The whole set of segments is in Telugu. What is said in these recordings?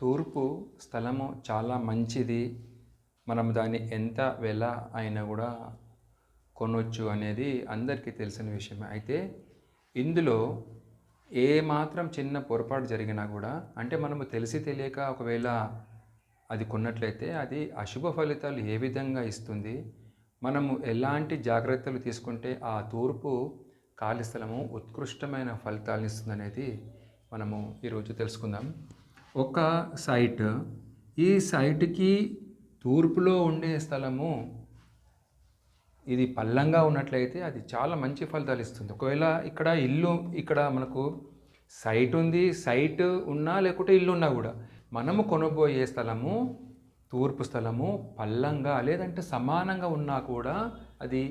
తూర్పు స్థలము చాలా మంచిది. మనం దాన్ని ఎంత వెల అయినా కూడా కొనవచ్చు అనేది అందరికీ తెలిసిన విషయమే. అయితే ఇందులో ఏ మాత్రం చిన్న పొరపాటు జరిగినా కూడా అంటే మనము తెలిసి తెలియక ఒకవేళ అది కొన్నట్లయితే అది అశుభ ఫలితాలు ఏ విధంగా ఇస్తుంది మనము ఎలాంటి జాగ్రత్తలు తీసుకుంటే ఆ తూర్పు ఖాళీ స్థలము ఉత్కృష్టమైన ఫలితాలను ఇస్తుందనేది మనము ఈరోజు తెలుసుకుందాం. ఒక సైట్. ఈ సైట్కి తూర్పులో ఉండే స్థలము ఇది పల్లంగా ఉన్నట్లయితే అది చాలా మంచి ఫలితాలు ఇస్తుంది. ఒకవేళ ఇక్కడ ఇల్లు ఇక్కడ మనకు సైట్ ఉంది సైట్ ఉన్నా లేకుంటే ఇల్లు ఉన్నా కూడా మనము కొనబోయే స్థలము తూర్పు స్థలము పల్లంగా లేదంటే సమానంగా ఉన్నా కూడా అది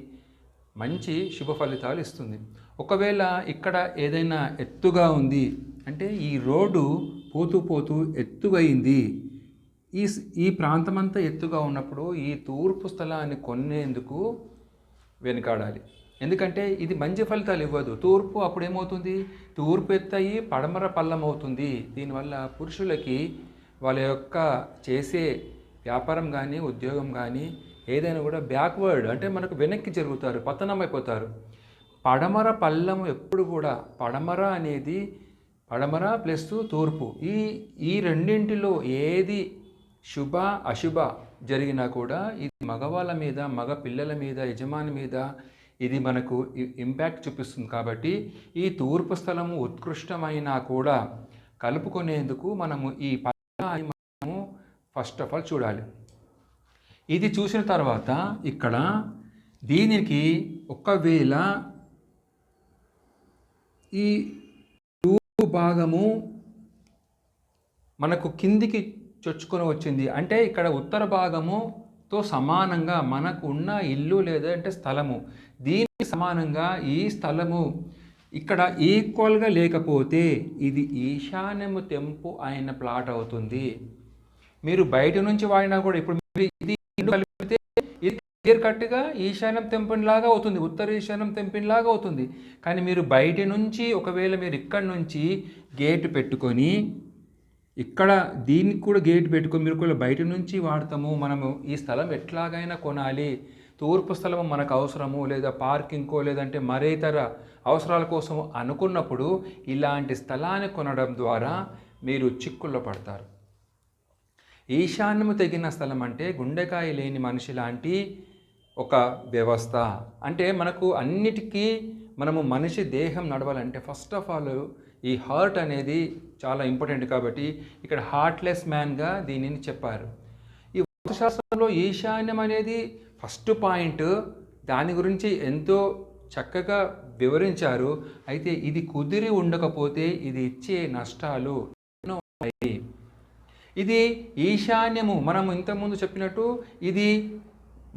మంచి శుభ ఫలితాలు ఇస్తుంది. ఒకవేళ ఇక్కడ ఏదైనా ఎత్తుగా ఉంది అంటే ఈ రోడ్డు పోతూ పోతూ ఎత్తుగైంది. ఈ ఈ ప్రాంతమంతా ఎత్తుగా ఉన్నప్పుడు ఈ తూర్పు స్థలాన్ని కొనేందుకు వెనుకాడాలి. ఎందుకంటే ఇది మంచి ఫలితాలు ఇవ్వదు. తూర్పు అప్పుడు ఏమవుతుంది తూర్పు ఎత్తయి పడమర పల్లం అవుతుంది దీనివల్ల పురుషులకి వాళ్ళ యొక్క చేసే వ్యాపారం కానీ ఉద్యోగం కానీ ఏదైనా కూడా బ్యాక్వర్డ్ అంటే మనకు వెనక్కి జరుగుతారు పతనం అయిపోతారు పడమర పల్లం ఎప్పుడు కూడా పడమర అనేది పడమర ప్లస్ తూర్పు. ఈ ఈ రెండింటిలో ఏది శుభ అశుభ జరిగినా కూడా ఇది మగవాళ్ళ మీద మగ పిల్లల మీద యజమాని మీద ఇది మనకు ఇంపాక్ట్ చూపిస్తుంది. కాబట్టి ఈ తూర్పు స్థలము ఉత్కృష్టమైనా కూడా కలుపుకునేందుకు మనము ఈ మనము ఫస్ట్ ఆఫ్ ఆల్ చూడాలి. ఇది చూసిన తర్వాత ఇక్కడ దీనికి ఒకవేళ ఈ భాగము మనకు కిందికి చొచ్చుకొని వచ్చింది. అంటే ఇక్కడ ఉత్తర భాగముతో సమానంగా మనకు ఉన్న ఇల్లు లేదంటే స్థలము. దీనికి సమానంగా ఈ స్థలము ఇక్కడ ఈక్వల్గా లేకపోతే ఇది ఈశాన్యము తెంపు అయిన ప్లాట్ అవుతుంది. మీరు బయట నుంచి వాడినా కూడా ఇప్పుడు మీరు ఇది క్లియర్ కట్గా ఈశాన్యం తెంపినలాగా అవుతుంది ఉత్తర ఈశాన్యం తెంపినలాగా అవుతుంది. కానీ మీరు బయట నుంచి ఒకవేళ మీరు ఇక్కడ నుంచి గేట్ పెట్టుకొని ఇక్కడ దీనికి కూడా గేట్ పెట్టుకొని మీరు కూడా బయట నుంచి వాడతాము మనము ఈ స్థలం ఎట్లాగైనా కొనాలి తూర్పు స్థలం మనకు అవసరము లేదా పార్కింగ్కో లేదంటే మరేతర అవసరాల కోసం అనుకున్నప్పుడు ఇలాంటి స్థలాన్ని కొనడం ద్వారా మీరు చిక్కుల్లో పడతారు. ఈశాన్యము తగిన స్థలం అంటే గుండెకాయ లేని మనిషి లాంటి ఒక వ్యవస్థ. అంటే మనకు అన్నిటికీ మనము మనిషి దేహం నడవాలంటే ఫస్ట్ ఆఫ్ ఆల్ ఈ హార్ట్ అనేది చాలా ఇంపార్టెంట్ కాబట్టి ఇక్కడ హార్ట్లెస్ మ్యాన్గా దీనిని చెప్పారు. ఈ శాస్త్రంలో ఈశాన్యం అనేది ఫస్ట్ పాయింట్ దాని గురించి ఎంతో చక్కగా వివరించారు. అయితే ఇది కుదిరి ఉండకపోతే ఇది ఇచ్చే నష్టాలు ఇది ఈశాన్యము. మనం ఇంతకుముందు చెప్పినట్టు ఇది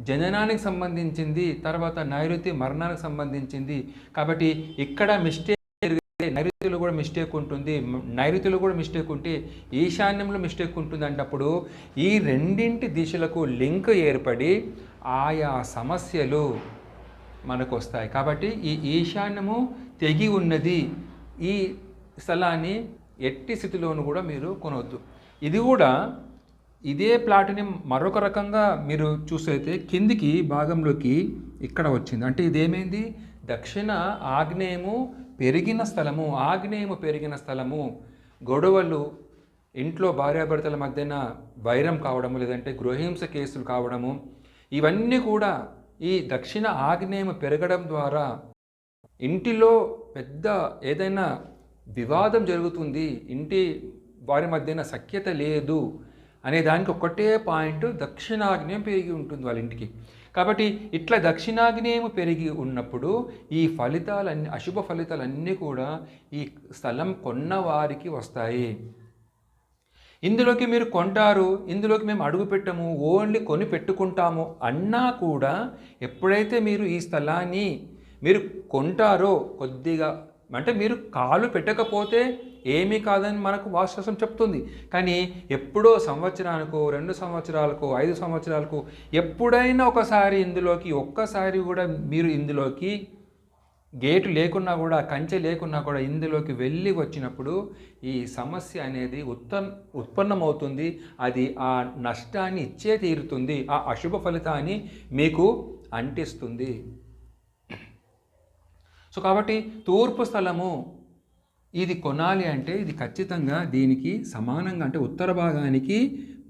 జననానికి సంబంధించింది తర్వాత నైరుతి మరణానికి సంబంధించింది. కాబట్టి ఇక్కడ మిస్టేక్ నైరుతిలో కూడా మిస్టేక్ ఉంటుంది నైరుతిలో కూడా మిస్టేక్ ఉంటే ఈశాన్యంలో మిస్టేక్ ఉంటుంది అంటప్పుడు ఈ రెండింటి దిశలకు లింక్ ఏర్పడి ఆయా సమస్యలు మనకు వస్తాయి. కాబట్టి ఈ ఈశాన్యము తెగి ఉన్నది ఈ స్థలాన్ని ఎట్టి స్థితిలోనూ కూడా మీరు కొనవద్దు ఇది కూడా ఇదే ప్లాట్ని మరొక రకంగా మీరు చూసైతే కిందికి భాగంలోకి ఇక్కడ వచ్చింది. అంటే ఇదేమైంది? దక్షిణ ఆగ్నేయము పెరిగిన స్థలము ఆగ్నేయము పెరిగిన స్థలము. గొడవలు ఇంట్లో భార్యాభర్తల మధ్యన వైరం కావడము లేదంటే గృహహింస కేసులు కావడము ఇవన్నీ కూడా ఈ దక్షిణ ఆగ్నేయము పెరగడం ద్వారా ఇంటిలో పెద్ద ఏదైనా వివాదం జరుగుతుంది. ఇంటి వారి మధ్యన సఖ్యత లేదు. అనే దానికి ఒకటే పాయింట్ దక్షిణాగ్నేయం పెరిగి ఉంటుంది వాళ్ళ ఇంటికి. కాబట్టి ఇట్లా దక్షిణాగ్నేయం పెరిగి ఉన్నప్పుడు ఈ ఫలితాలన్నీ అశుభ ఫలితాలన్నీ కూడా ఈ స్థలం కొన్న వారికి వస్తాయి. ఇందులోకి మీరు కొంటారు ఇందులోకి మేము అడుగు పెట్టము ఓన్లీ కొని పెట్టుకుంటాము అన్నా కూడా ఎప్పుడైతే మీరు ఈ స్థలాన్ని మీరు కొంటారో కొద్దిగా అంటే మీరు కాలు పెట్టకపోతే ఏమీ కాదని మనకు వాస్తవం చెప్తుంది. కానీ ఎప్పుడో సంవత్సరానికో రెండు సంవత్సరాలకు ఐదు సంవత్సరాలకు ఎప్పుడైనా ఒకసారి ఇందులోకి ఒక్కసారి కూడా మీరు ఇందులోకి గేటు లేకున్నా కూడా కంచె లేకున్నా కూడా ఇందులోకి వెళ్ళి వచ్చినప్పుడు ఈ సమస్య అనేది ఉత్పన్ ఉత్పన్నమవుతుంది. అది ఆ నష్టాన్ని ఇచ్చే తీరుతుంది. ఆ అశుభ ఫలితాన్ని మీకు అంటిస్తుంది. సో కాబట్టి తూర్పు స్థలము ఇది కొనాలి అంటే ఇది ఖచ్చితంగా దీనికి సమానంగా అంటే ఉత్తర భాగానికి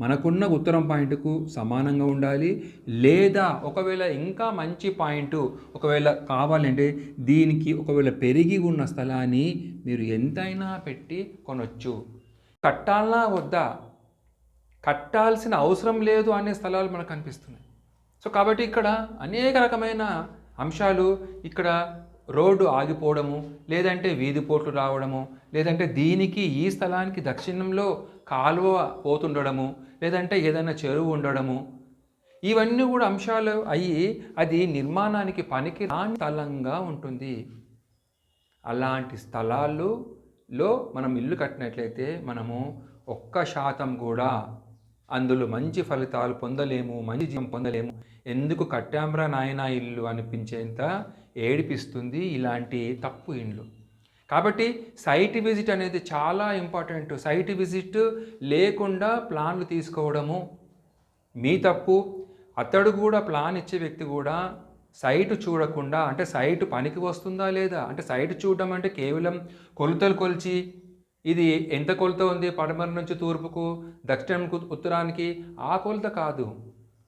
మనకున్న ఉత్తరం పాయింట్కు సమానంగా ఉండాలి. లేదా ఒకవేళ ఇంకా మంచి పాయింట్ ఒకవేళ కావాలంటే దీనికి ఒకవేళ పెరిగి ఉన్న స్థలాన్ని మీరు ఎంతైనా పెట్టి కొనొచ్చు. కట్టాలనా వద్దా? కట్టాల్సిన అవసరం లేదు అనే స్థలాలు మనకు కనిపిస్తున్నాయి. సో కాబట్టి ఇక్కడ అనేక రకమైన అంశాలు ఇక్కడ రోడ్డు ఆగిపోవడము లేదంటే వీధి పోట్లు రావడము లేదంటే దీనికి ఈ స్థలానికి దక్షిణంలో కాలువ పోతుండడము లేదంటే ఏదైనా చెరువు ఉండడము. ఇవన్నీ కూడా అంశాలు అయ్యి అది నిర్మాణానికి పనికి రాని స్థలంగా ఉంటుంది. అలాంటి స్థలాల్లో మనం ఇల్లు కట్టినట్లయితే మనము ఒక్క శాతం కూడా అందులో మంచి ఫలితాలు పొందలేము మంచి జీవం పొందలేము. ఎందుకు కట్టాంబ్రా నాయనా ఇల్లు అనిపించేంత ఏడిపిస్తుంది ఇలాంటి తప్పు ఇండ్లు. కాబట్టి సైట్ విజిట్ అనేది చాలా ఇంపార్టెంట్. సైట్ విజిట్ లేకుండా ప్లాన్లు తీసుకోవడము మీ తప్పు. అతడు కూడా ప్లాన్ ఇచ్చే వ్యక్తి కూడా సైటు చూడకుండా అంటే సైటు పనికి వస్తుందా లేదా? అంటే సైటు చూడడం అంటే కేవలం కొలతలు కొలిచి ఇది ఎంత కొలత ఉంది పడమర నుంచి తూర్పుకు దక్షిణంకు ఉత్తరానికి ఆ కొలత కాదు.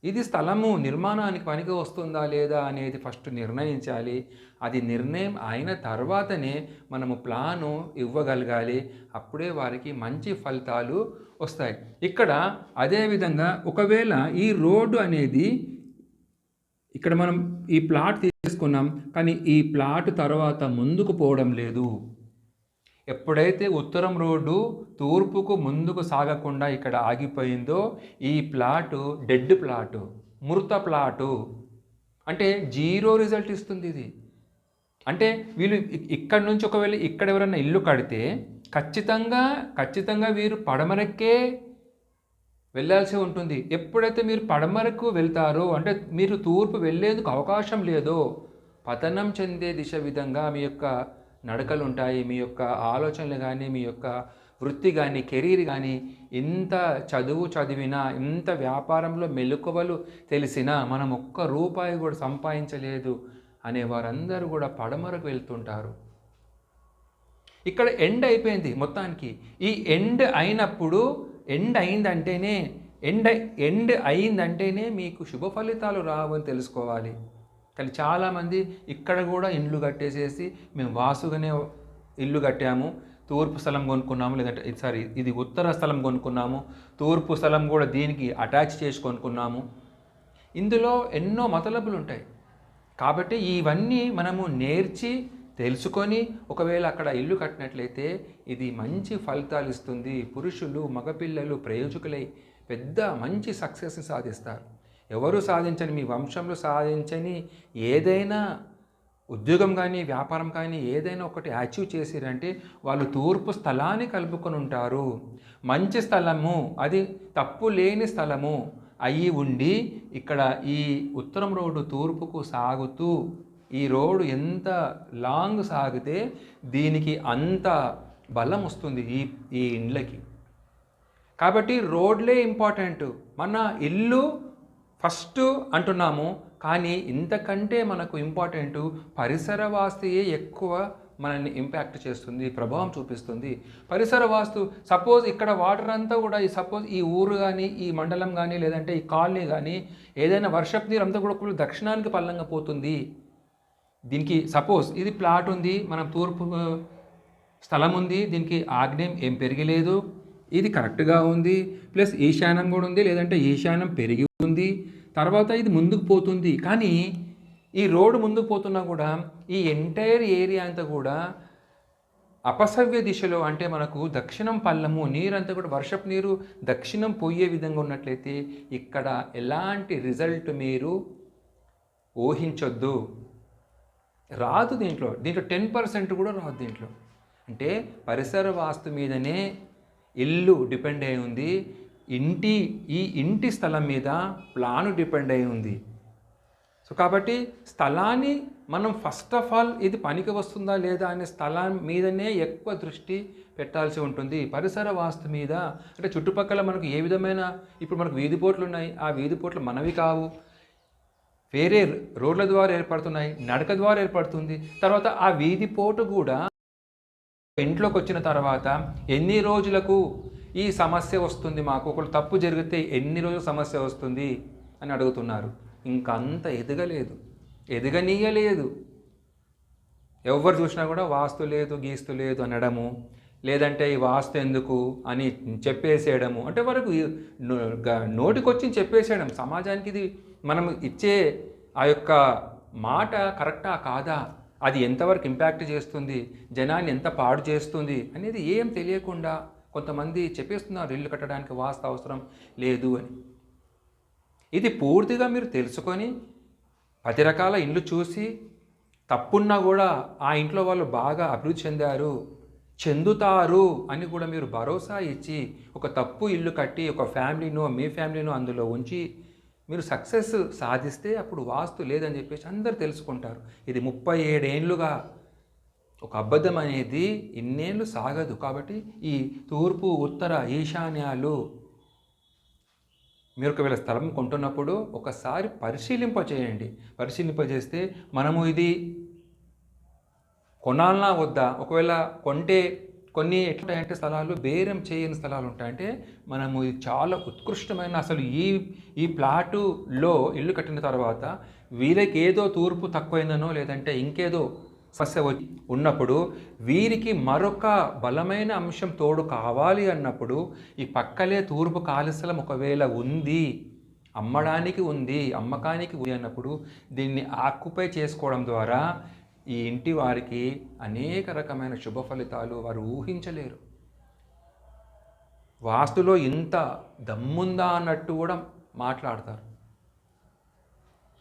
ఇది స్థలము నిర్మాణానికి పనికి వస్తుందా లేదా అనేది ఫస్ట్ నిర్ణయించాలి. అది నిర్ణయం అయిన తర్వాతనే మనము ప్లాను ఇవ్వగలగాలి. అప్పుడే వారికి మంచి ఫలితాలు వస్తాయి. ఇక్కడ అదేవిధంగా ఒకవేళ ఈ రోడ్డు అనేది ఇక్కడ మనం ఈ ప్లాట్ తీసుకున్నాం. కానీ ఈ ప్లాట్ తర్వాత ముందుకు పోవడం లేదు. ఎప్పుడైతే ఉత్తరం రోడ్డు తూర్పుకు ముందుకు సాగకుండా ఇక్కడ ఆగిపోయిందో ఈ ప్లాటు డెడ్ ప్లాటు మృత ప్లాటు. అంటే జీరో రిజల్ట్ ఇస్తుంది ఇది. అంటే వీళ్ళు ఇక్కడ నుంచి ఒకవేళ ఇక్కడ ఎవరైనా ఇల్లు కడితే ఖచ్చితంగా ఖచ్చితంగా వీరు పడమరకే వెళ్ళాల్సి ఉంటుంది. ఎప్పుడైతే మీరు పడమరకు వెళ్తారో అంటే మీరు తూర్పు వెళ్ళేందుకు అవకాశం లేదో పతనం చెందే దిశ విధంగా మీ యొక్క నడకలు ఉంటాయి మీ యొక్క ఆలోచనలు కానీ మీ యొక్క వృత్తి కానీ కెరీర్ కానీ ఇంత చదువు చదివినా ఇంత వ్యాపారంలో మెలకువలు తెలిసినా మనం ఒక్క రూపాయి కూడా సంపాదించలేదు అనే వారందరూ కూడా పడమరకు వెళ్తుంటారు. ఇక్కడ ఎండ్ అయిపోయింది మొత్తానికి. ఈ ఎండ్ అయినప్పుడు ఎండ్ అయిందంటేనే ఎండ్ ఎండ్ అయిందంటేనే మీకు శుభ ఫలితాలు రావని తెలుసుకోవాలి. కానీ చాలామంది ఇక్కడ కూడా ఇండ్లు కట్టేసేసి మేము వాసుగానే ఇల్లు కట్టాము. తూర్పు స్థలం కొనుక్కున్నాము లేదంటే సారీ ఇది ఉత్తర స్థలం కొనుక్కున్నాము. తూర్పు స్థలం కూడా దీనికి అటాచ్ చేసి కొనుక్కున్నాము. ఇందులో ఎన్నో మతలబులు ఉంటాయి. కాబట్టి ఇవన్నీ మనము నేర్చి తెలుసుకొని ఒకవేళ అక్కడ ఇల్లు కట్టినట్లయితే ఇది మంచి ఫలితాలు ఇస్తుంది. పురుషులు మగపిల్లలు ప్రయోజకులై పెద్ద మంచి సక్సెస్ని సాధిస్తారు. ఎవరు సాధించని మీ వంశంలో సాధించని ఏదైనా ఉద్యోగం కానీ వ్యాపారం కానీ ఏదైనా ఒకటి అచీవ్ చేసిరంటే వాళ్ళు తూర్పు స్థలాన్ని కలుపుకొని ఉంటారు. మంచి స్థలము అది తప్పు లేని స్థలము అయి ఉండి ఇక్కడ ఈ ఉత్తరం రోడ్డు తూర్పుకు సాగుతూ ఈ రోడ్డు ఎంత లాంగ్ సాగితే దీనికి అంత బలం వస్తుంది ఈ ఈ ఇండ్లకి. కాబట్టి రోడ్లే ఇంపార్టెంట్ మన ఇల్లు ఫస్ట్ అంటున్నాము కానీ ఇంతకంటే మనకు ఇంపార్టెంట్ పరిసర వాస్తుయే ఎక్కువ మనల్ని ఇంపాక్ట్ చేస్తుంది ప్రభావం చూపిస్తుంది. పరిసర వాస్తు సపోజ్ ఇక్కడ వాటర్ అంతా కూడా ఈ సపోజ్ ఈ ఊరు కానీ ఈ మండలం కానీ లేదంటే ఈ కాలనీ కానీ ఏదైనా వర్షపు నీరు అంతా కూడా దక్షిణానికి పల్లంగా పోతుంది. దీనికి సపోజ్ ఇది ప్లాట్ ఉంది మనం తూర్పు స్థలం ఉంది దీనికి ఆగ్నేయం ఏం పెరిగలేదు. ఇది కరెక్ట్గా ఉంది ప్లస్ ఈశాన్యం కూడా ఉంది లేదంటే ఈశాన్యం పెరిగి ఉంది. తర్వాత ఇది ముందుకు పోతుంది. కానీ ఈ రోడ్డు ముందుకు పోతున్నా కూడా ఈ ఎంటైర్ ఏరియా అంతా కూడా అపసవ్య దిశలో అంటే మనకు దక్షిణం పల్లము నీరంతా కూడా వర్షపు నీరు దక్షిణం పోయే విధంగా ఉన్నట్లయితే ఇక్కడ ఎలాంటి రిజల్ట్ మీరు ఊహించొద్దు. రాదు దీంట్లో. దీంట్లో టెన్ పర్సెంట్ కూడా రాదు దీంట్లో. అంటే పరిసర వాస్తు మీదనే ఇల్లు డిపెండ్ అయి ఉంది. ఇంటి ఈ ఇంటి స్థలం మీద ప్లాను డిపెండ్ అయి ఉంది. సో కాబట్టి స్థలాన్ని మనం ఫస్ట్ ఆఫ్ ఆల్ ఇది పనికి వస్తుందా లేదా అనే స్థలం మీదనే ఎక్కువ దృష్టి పెట్టాల్సి ఉంటుంది. పరిసర వాస్తు మీద అంటే చుట్టుపక్కల మనకు ఏ విధమైన ఇప్పుడు మనకు వీధి పోట్లు ఉన్నాయి. ఆ వీధి పోట్లు మనవి కావు. వేరే రోడ్ల ద్వారా ఏర్పడుతున్నాయి. నడక ద్వారా ఏర్పడుతుంది. తర్వాత ఆ వీధి పోటు కూడా ఇంట్లోకి వచ్చిన తర్వాత ఎన్ని రోజులకు ఈ సమస్య వస్తుంది మాకు ఒకళ్ళు తప్పు జరిగితే ఎన్ని రోజులు సమస్య వస్తుంది అని అడుగుతున్నారు. ఇంకా అంత ఎదగలేదు ఎదగనీయలేదు. ఎవరు చూసినా కూడా వాస్తు లేదు గీస్తు లేదు అనడము లేదంటే ఈ వాస్తు ఎందుకు అని చెప్పేసేయడము. అంటే వరకు నోటికొచ్చి చెప్పేసేయడం. సమాజానికి ఇది మనం ఇచ్చే ఆ యొక్క మాట కరెక్టా కాదా? అది ఎంతవరకు ఇంపాక్ట్ చేస్తుంది? జనాన్ని ఎంత పాడు చేస్తుంది? అనేది ఏం తెలియకుండా కొంతమంది చెప్పేస్తున్నారు ఇల్లు కట్టడానికి వాస్తు అవసరం లేదు అని. ఇది పూర్తిగా మీరు తెలుసుకొని పది రకాల ఇండ్లు చూసి తప్పున్నా కూడా ఆ ఇంట్లో వాళ్ళు బాగా అభివృద్ధి చెందారు చెందుతారు అని కూడా మీరు భరోసా ఇచ్చి ఒక తప్పు ఇల్లు కట్టి ఒక ఫ్యామిలీనో మీ ఫ్యామిలీనో అందులో ఉంచి మీరు సక్సెస్ సాధిస్తే అప్పుడు వాస్తు లేదని చెప్పేసి అందరు తెలుసుకుంటారు. ఇది ముప్పై ఏడేండ్లుగా ఒక అబద్ధం అనేది ఇన్నేళ్ళు సాగదు కాబట్టి ఈ తూర్పు ఉత్తర ఈశాన్యాలు మీరు ఒకవేళ స్థలం కొంటున్నప్పుడు ఒకసారి పరిశీలింప చేయండి. పరిశీలింప చేస్తే మనము ఇది కొనాలన్నా వద్దా? ఒకవేళ కొంటే కొన్ని ఎట్లాంటి స్థలాలు బేరం చేయని స్థలాలు ఉంటాయంటే మనము ఇది చాలా ఉత్కృష్టమైన అసలు ఈ ఈ ప్లాటులో ఇల్లు కట్టిన తర్వాత వీళ్ళకి ఏదో తూర్పు తక్కువైందనో లేదంటే ఇంకేదో సమస్య ఉన్నప్పుడు వీరికి మరొక బలమైన అంశం తోడు కావాలి అన్నప్పుడు ఈ పక్కలే తూర్పు కాలుస్థలం ఒకవేళ ఉంది అమ్మడానికి ఉంది అమ్మకానికి ఉంది అన్నప్పుడు దీన్ని ఆక్యుపై చేసుకోవడం ద్వారా ఈ ఇంటి వారికి అనేక రకమైన శుభ ఫలితాలు వారు ఊహించలేరు. వాస్తులో ఇంత దమ్ముందా అన్నట్టు కూడా మాట్లాడతారు.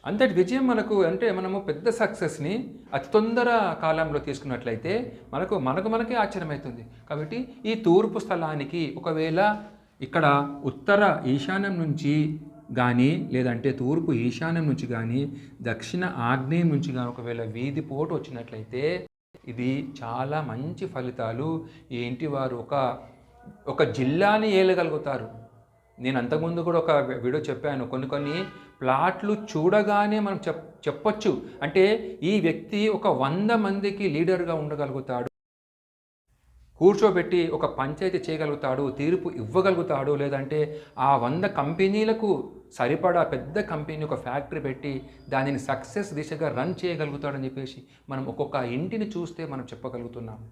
అంతటి విజయం మనకు అంటే మనము పెద్ద సక్సెస్ని అతి తొందర కాలంలో తీసుకున్నట్లయితే మనకు మనకు మనకే ఆశ్చర్యమవుతుంది. కాబట్టి ఈ తూర్పు స్థలానికి ఒకవేళ ఇక్కడ ఉత్తర ఈశాన్యం నుంచి కానీ లేదంటే తూర్పు ఈశాన్యం నుంచి కానీ దక్షిణ ఆగ్నేయం నుంచి కానీ ఒకవేళ వీధి పోటు వచ్చినట్లయితే ఇది చాలా మంచి ఫలితాలు. ఏంటి వారు ఒక ఒక జిల్లాని ఏలగలుగుతారు. నేను అంతకుముందు కూడా ఒక వీడియో చెప్పాను. కొన్ని కొన్ని ప్లాట్లు చూడగానే మనం చెప్ చెప్పొచ్చు. అంటే ఈ వ్యక్తి ఒక వంద మందికి లీడర్గా ఉండగలుగుతాడు. కూర్చోబెట్టి ఒక పంచాయతీ చేయగలుగుతాడు తీర్పు ఇవ్వగలుగుతాడు. లేదంటే ఆ వంద కంపెనీలకు సరిపడా పెద్ద కంపెనీ ఒక ఫ్యాక్టరీ పెట్టి దానిని సక్సెస్ దిశగా రన్ చేయగలుగుతాడని చెప్పేసి మనం ఒక్కొక్క ఇంటిని చూస్తే మనం చెప్పగలుగుతున్నాం.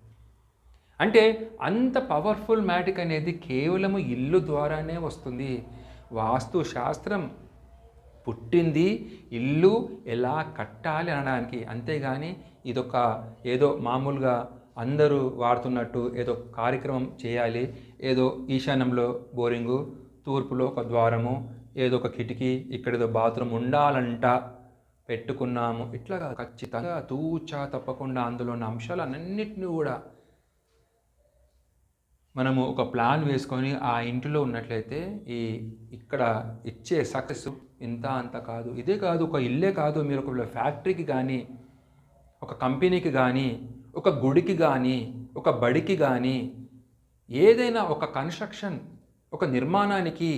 అంటే అంత పవర్ఫుల్ మ్యాటిక్ అనేది కేవలము ఇల్లు ద్వారానే వస్తుంది. వాస్తు శాస్త్రం పుట్టింది ఇల్లు ఎలా కట్టాలి అనడానికి. అంతేగాని ఇదొక ఏదో మామూలుగా అందరూ వాడుతున్నట్టు ఏదో కార్యక్రమం చేయాలి ఏదో ఈశాన్యంలో బోరింగు తూర్పులో ఒక ద్వారము ఏదో ఒక కిటికీ ఇక్కడ ఏదో బాత్రూమ్ ఉండాలంట పెట్టుకున్నాము. ఇట్లా ఖచ్చితంగా తూచా తప్పకుండా అందులో ఉన్న అంశాలన్నింటినీ కూడా మనము ఒక ప్లాన్ వేసుకొని ఆ ఇంటిలో ఉన్నట్లయితే ఈ ఇక్కడ ఇచ్చే సక్సెస్ ఇంత అంత కాదు. ఇదే కాదు ఒక ఇల్లే కాదు. మీరు ఒక ఫ్యాక్టరీకి కానీ ఒక కంపెనీకి కానీ ఒక గుడికి కానీ ఒక బడికి కానీ ఏదైనా ఒక కన్స్ట్రక్షన్ ఒక నిర్మాణానికి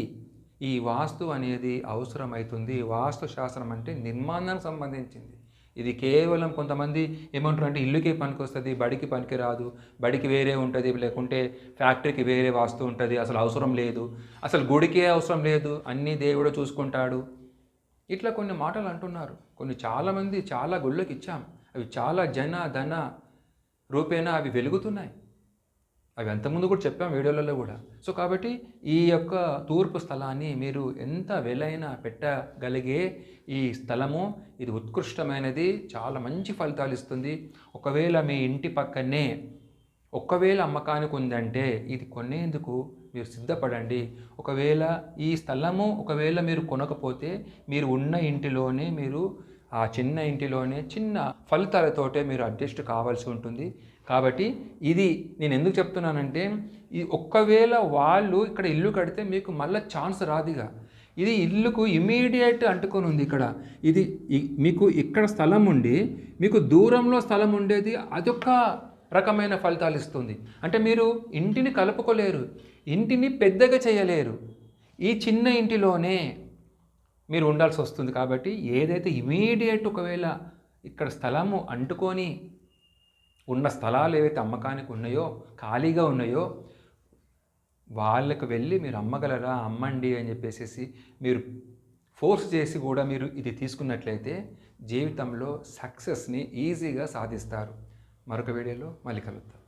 ఈ వాస్తు అనేది అవసరమవుతుంది వాస్తు శాస్త్రం అంటే నిర్మాణానికి సంబంధించింది. ఇది కేవలం కొంతమంది ఏమంటారు అంటే ఇల్లుకే పనికి వస్తుంది బడికి పనికి రాదు బడికి వేరే ఉంటుంది లేకుంటే ఫ్యాక్టరీకి వేరే వాస్తు ఉంటుంది అసలు అవసరం లేదు. అసలు గుడికే అవసరం లేదు అన్నీ దేవుడు చూసుకుంటాడు. ఇట్లా కొన్ని మాటలు అంటున్నారు. కొన్ని చాలామంది చాలా గుళ్ళకి ఇచ్చాం అవి చాలా జన ధన రూపేణా అవి వెలుగుతున్నాయి. అవి అంతకుముందు కూడా చెప్పాం వీడియోలలో కూడా. సో కాబట్టి ఈ యొక్క తూర్పు స్థలాన్ని మీరు ఎంత వెలైనా పెట్టగలిగే ఈ స్థలము ఇది ఉత్కృష్టమైనది చాలా మంచి ఫలితాలు ఇస్తుంది. ఒకవేళ మీ ఇంటి పక్కనే ఒకవేళ అమ్మకానికి ఉందంటే ఇది కొనేందుకు మీరు సిద్ధపడండి. ఒకవేళ ఈ స్థలము ఒకవేళ మీరు కొనకపోతే మీరు ఉన్న ఇంటిలోనే మీరు ఆ చిన్న ఇంటిలోనే చిన్న ఫలితాలతోటే మీరు అడ్జస్ట్ కావాల్సి ఉంటుంది. కాబట్టి ఇది నేను ఎందుకు చెప్తున్నానంటే ఈ ఒక్కవేళ వాళ్ళు ఇక్కడ ఇల్లు కడితే మీకు మళ్ళీ ఛాన్స్ రాదుగా. ఇది ఇల్లుకు ఇమీడియట్ అంటుకొని ఉంది ఇక్కడ. ఇది మీకు ఇక్కడ స్థలం ఉండి మీకు దూరంలో స్థలం ఉండేది అదొక రకమైన ఫలితాలు ఇస్తుంది. అంటే మీరు ఇంటిని కలుపుకోలేరు ఇంటిని పెద్దగా చేయలేరు. ఈ చిన్న ఇంటిలోనే మీరు ఉండాల్సి వస్తుంది కాబట్టి ఏదైతే ఇమీడియట్ ఒకవేళ ఇక్కడ స్థలము అంటుకొని ఉన్న స్థలాలు ఏవైతే అమ్మకానికి ఉన్నాయో ఖాళీగా ఉన్నాయో వాళ్ళకు వెళ్ళి మీరు అమ్మగలరా అమ్మండి అని చెప్పేసి మీరు ఫోర్స్ చేసి కూడా మీరు ఇది తీసుకున్నట్లయితే జీవితంలో సక్సెస్ని ఈజీగా సాధిస్తారు. మరొక వీడియోలో మళ్ళీ కలుద్దాం.